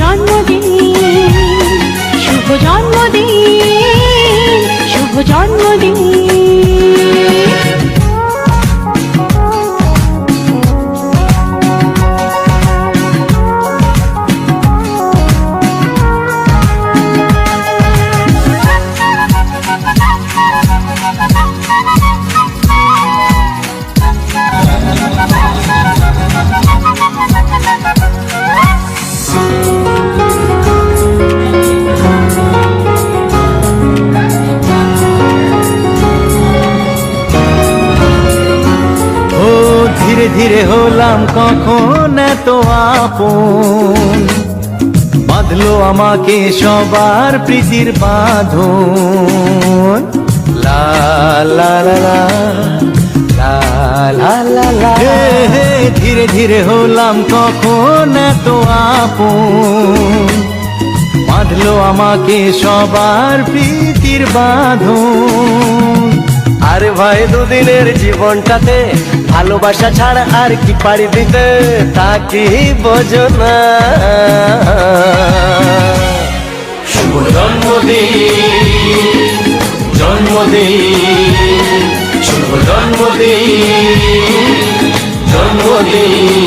জন্মদিন শুভ জন্মদিন। ধীরে ধীরে হলাম কখন এত আপন? বাঁধলো আমাকে সবার প্রীতির বাঁধ লা লা লা লা লা লা লা ধীরে ধীরে হলাম কখন এত আপন? বাঁধলো আমাকে সবার প্রীতির বাঁধন। আরে ভাই, দুদিনের জীবনটাতে ভালোবাসা ছাড়া আর কি পারি দিতে তা কি বোঝো না শুভ জন্মদিন জন্মদিন শুভ জন্মদিন জন্মদিন।